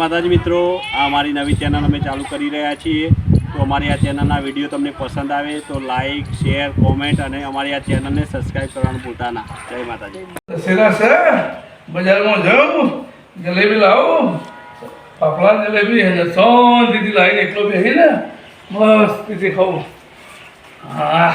માતાજી મિત્રો, આ અમારી નવી ચેનલ અમે ચાલુ કરી રહ્યા છીએ. તો અમારી આ ચેનલના વીડિયો તમને પસંદ આવે તો લાઈક શેર કોમેન્ટ અને અમારી આ ચેનલને સબસ્ક્રાઈબ કરવાનું ભૂલતા ના. જય માતાજી. દશેરા છે, બજારમાં જાઉં, જલેબી લાવું. પાપડા જલેબી અને શાંતિથી લાવીને એકલો બેસીને મસ્તીથી ખાવું હા.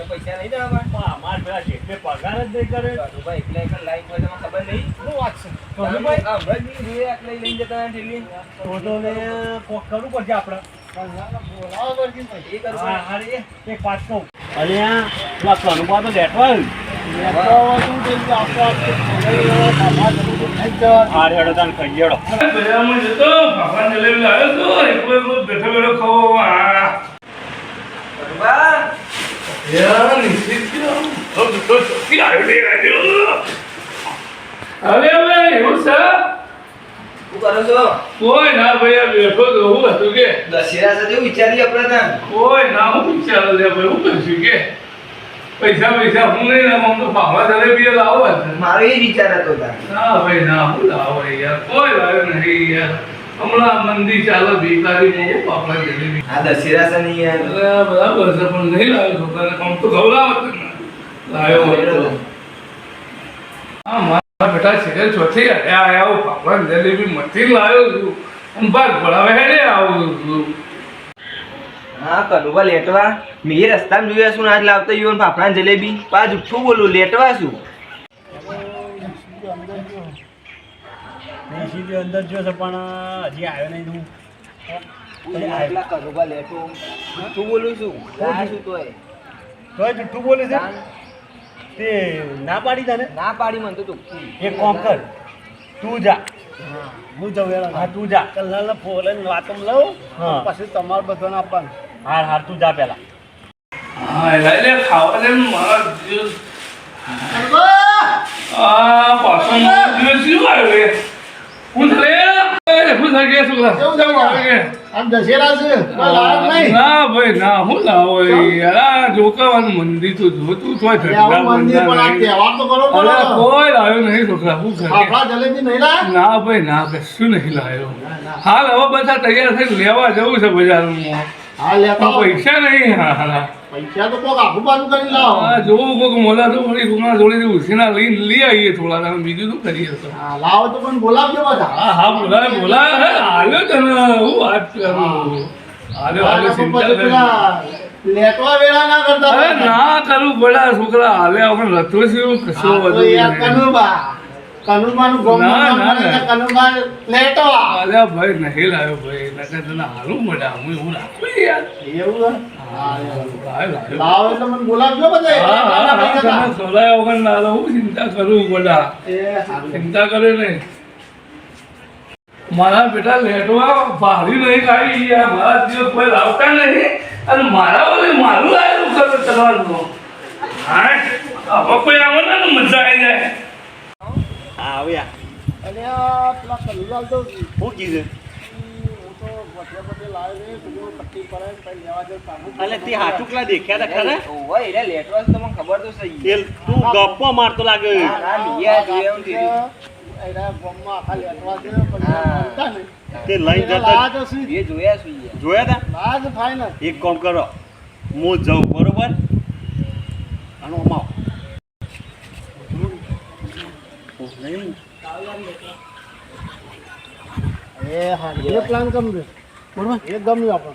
તો પૈસા નહીં દેવા કનુભાઈ એકલા એકલા લાઈન હોય તમને ખબર નહીં. કનુભાઈ આ હમણાં જ નહીં એકલા લઈને જતા હતા ઠેલી. એ કનુભાઈ. અરે પેલા કનુભા તો લેટવા હારે હેડો તાન ખાઈ હેડો. બજારમાં જતો ફાફડા જલેબી લાવ્યો તો એકલો એકલો બેઠો બેઠો ખાવો. હા તો ચોથી આવ્યો રે આવ્યો અરે ભાઈ એવું છે? શું કરો છો કોઈ ના ભાઈ આ બેઠો તો હું હતું કે. દશેરા સાથે એવું વિચારી આપણે કોઈ ના હું વિચારો લે ભાઈ હું કરશું કે. પૈસા પૈસા હું નહીં આમ તો ફાફડા જલેબી લાવો જ. મારો એ વિચાર હતો ના ભાઈ ના હું લાવો યાર કોઈ લાવ્યો નહીં યાર. હમણાં મંદી ચાલે ભીખારી મોં ફાફડા જલેબી આ દશેરા છે યાર. બરાબર છે પણ નહીં લાવ્યો છોકરાને આમ તો ખવડાવો જ લાવ્યો હતો હા મારા બેટા છે ચોથી અરે આયા પાપા જલેબી મથી લાવ્યો છું. હું બાર ભણાવે હેડે આવું છું. હા કનુભા લેટવા. મેં રસ્તામાં જોયા છું આજ લાવતા યુવન ફાફડા જલેબી. પાછ ઉઠું બોલું લેટવા છું. સીધી અંદર જો છે પણ હજી આવ્યો નહીં હું જુઠ્ઠું બોલું છું. તોય. તોય જુઠ્ઠું બોલે છે? તે ના પાડી તને? ના પાડી મને તું એ કામ કર. તું જા. હું. જાઉં હા તું જા. કલાલ ફોલે વાતમ લઉં. પછી તમારે બધાને આપવાનું. હાર હાર તું જા પેલા. હા એટલે ખાવા ને મારા આ પાછો મારો શું આવ્યો રે? હું થલે? હું? કેવું આવે કે? આમ દશેરા છે? નહીં? ના ભાઈ ના હું ના હોય આ જોકાવાનું મંદિર તો જોતું તો મંદિર પણ આ તહેવાર તો કરો કોઈ લાવ્યો નહીં છોકરા શું કરે? જલેબી નહીં લાયા? ના ભાઈ ના કશું નહીં લાવ્યો હાલ હવે બધા તૈયાર થઈને લેવા જવું છે બજારમાં. હા લેતા પૈસા નહીં હારા પૈસા તો કોક આખું બાજુ કરી લાવો. હા જોવું કોક મોલા તો વળી લઈને લઈ આવીએ થોડા તમે બીજું શું કરીએ હા લાવો તો પણ બોલાવજો બધા. હા હા બોલાય બોલાય હે, હાલ્યો તને હું વાત કરું. ચિંતા લેટવા વેળા ના કરતા અરે ના કરું બડા છોકરા હાલે આપણે રતો છું કશો વધુ કનુબા. કનુબાનું ગોમ ના, ના, કનુબા લેટવા. અલ્યા ભાઈ નહીં લાવ્યો ભાઈ. નકર તને હારું મળ્યા હું એવું રાખું યાર. એવું. લાવો એટલે મને બોલાવજો બધા હા હા હા પૈસા તમે હતા. સોલાય વગર ના લો, હું ચિંતા કરું બડા ચિંતા કરે નહીં મારા બેટા લેટવા ભારી નહીં કાઢી મારા દિવસ કોઈ લાવતા નહીં. અને મારા વડે મારું આવેલું કરે કરવાનું હા આમાં કોઈ આવે ને મજા આવી જાય. હા આવ્યા. અને આ પેલા કલ્લુલાલ તો શું કીધું? હું તો હાટુકલા દેખ્યા તા ખરા? ઓય એટલે લેટવા તો તમને ખબર તો સહી તે તું ગપ્પો મારતો લાગ્યો ના ના મિયા જોયા હું. એના આખા છે તે જતા? એ સુઈ જોયા તા? લાયા છે એક કામ કરો. હું જાઉં બરોબર? આનો અમાવ નહીં એ હા એ પ્લાન ગમ્યો બરોબર? એ ગમ્યું આપણે.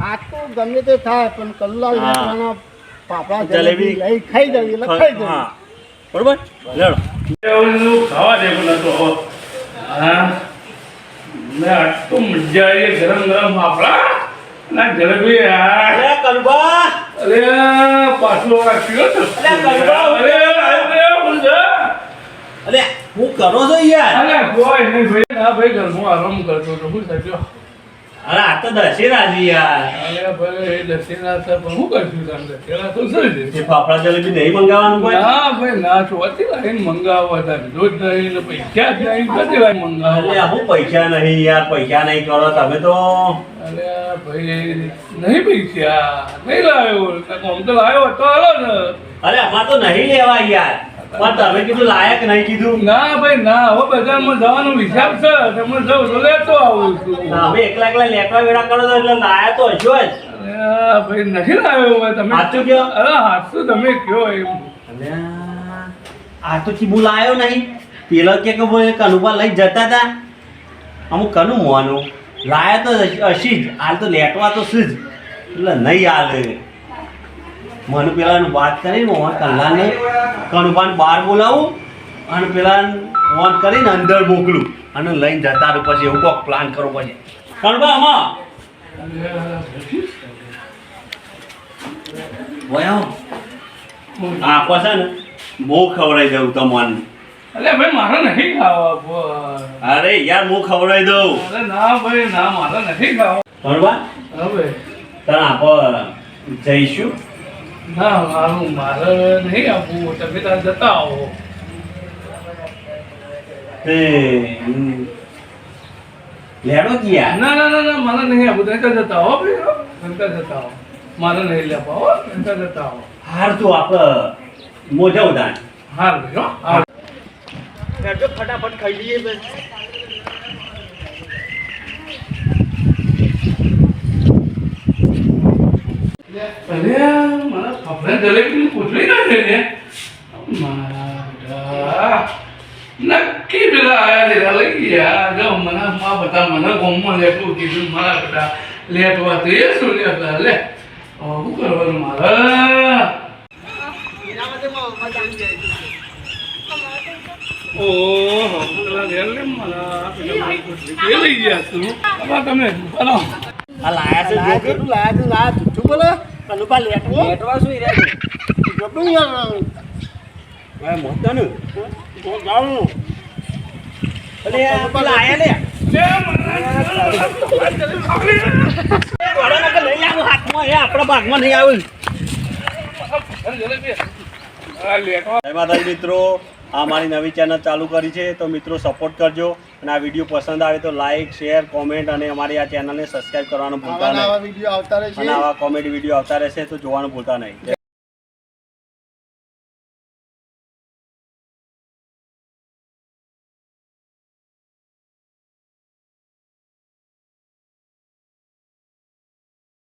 આ તો ગમે તે થાય પણ હા. લેટવાના જલેબી. લઈ ખાઈ જવી એટલે ખાઈ જવી હા. બરોબર? લેડો ખાવા દે મને હા. ને આટલું મજા આવી ગરમ ગરમ ફાફડા ના જલેબી અરે કલબા અરે પાછલો રાખ્યો અરે, કલબા, અરે અરે અરે હું કરો છો યાર? અરે કોઈ નહીં ભાઈ. ના ભાઈ ઘરમાં આરામ કરતો હતો. શું થયો અરે આ તો દશેરા યાર અરે ભાઈ દશેરા તો પણ શું કરશું દક્ષિણા તો છે? જલેબી નહીં મંગાવવાનું કોઈ? ના ભાઈ ના ચોથી લાઈન મંગાવવા હતા રોજ નહીં પૈસા જ નહીં અરે હું પૈસા નહીં યાર પૈસા નહીં કરો તમે તો. અરે ભાઈ નહીં પૈસા. નહીં લાવ્યો. આમ તો લાવ્યો તો હાલો ને. અરે અમાર તો નહીં લેવા યાર. પણ તમે કીધું લાયક નહીં કીધું. ના ભાઈ ના હવે બજારમાં જવાનો હિસાબ છે. તમે જાઉં તો લેતો આવું છું. અમે એકલા એકલા લેકવા વેડા કરો તો એટલે લાયા તો હશો જ. ભાઈ નથી લાવ્યો હવે તમે. હાથું કયો? અરે હાથું તમે કયો એમ. અલ્યા, આ તો ચીબુ લાયો નહીં. પેલો કે કે બોલે કનુપા લઈ જતા હતા અમુક કનુ મોનું લાયા તો હશી જ. હાલ તો લેટવા તો શું જ. એટલે નહીં હાલે. મને પેલાનું વાત કરીને ઓન કલ્લાને કણુભાન બહાર બોલાવું અને પેલા ઓન કરીને અંદર મોકલું અને લઈને જતા રહું પછી એવું કોક પ્લાન કરો પછી. કનુપા આમાં વયો. હા પછી ને બહુ ખવડાવી દઉં તમને. અરે ભાઈ મારે નહીં ખાવા અરે યાર હું ખવડાવી દઉં. અરે ના ભાઈ ના મારે નથી ખાવા. બરોબર હવે. તને આપણે જઈશું. ના મારું મારે નહીં આપવું તમે ત્યાં જતા આવો. લેડો ગયા? ના ના ના ના મારે નહીં આપવું તમે ત્યાં જતા આવો તમે ત્યાં જતા આવો. મારે નહીં લેવા હો તમે ત્યાં જતા આવો. હાર તો આપ મોજા ઉદાન હાર ભાઈ હો હાર ફટાફટ ખાઈ લઈએ બસ અરે ફફડા જલેબીની પૂછડી ના છે ને? મારા નક્કી પેલા આયા છે લઈ ગયા. જો મને મા બધા મને ગોમમાં કીધું. મારા બધા લેટવા તો એ શું લેતા લે શું કરવાનું મારે? ઓહો પેલા ઘેર લે મારા પેલા મારી એ લઈ ગયા તું. તમે બોલો આ લાયા છે લાયા છે લાયા જુઠ્ઠું બોલે. કનુપા લેટવો લેટવા શું રે ગમે યાર હવે મોઢા તો જાઉં અરે પેલા આયા લે આપણા ભાગમાં નહીં આવ્યું મિત્રો. આ મારી નવી ચેનલ ચાલુ કરી છે તો મિત્રો સપોર્ટ કરજો. અને આ વીડિયો પસંદ આવે તો લાઇક શેર કોમેન્ટ અને અમારી આ ચેનલને સબસ્ક્રાઈબ કરવાનું ભૂલતા નહીં. આવા કોમેડી વીડિયો આવતા રહેશે તો જોવાનું ભૂલતા નહીં.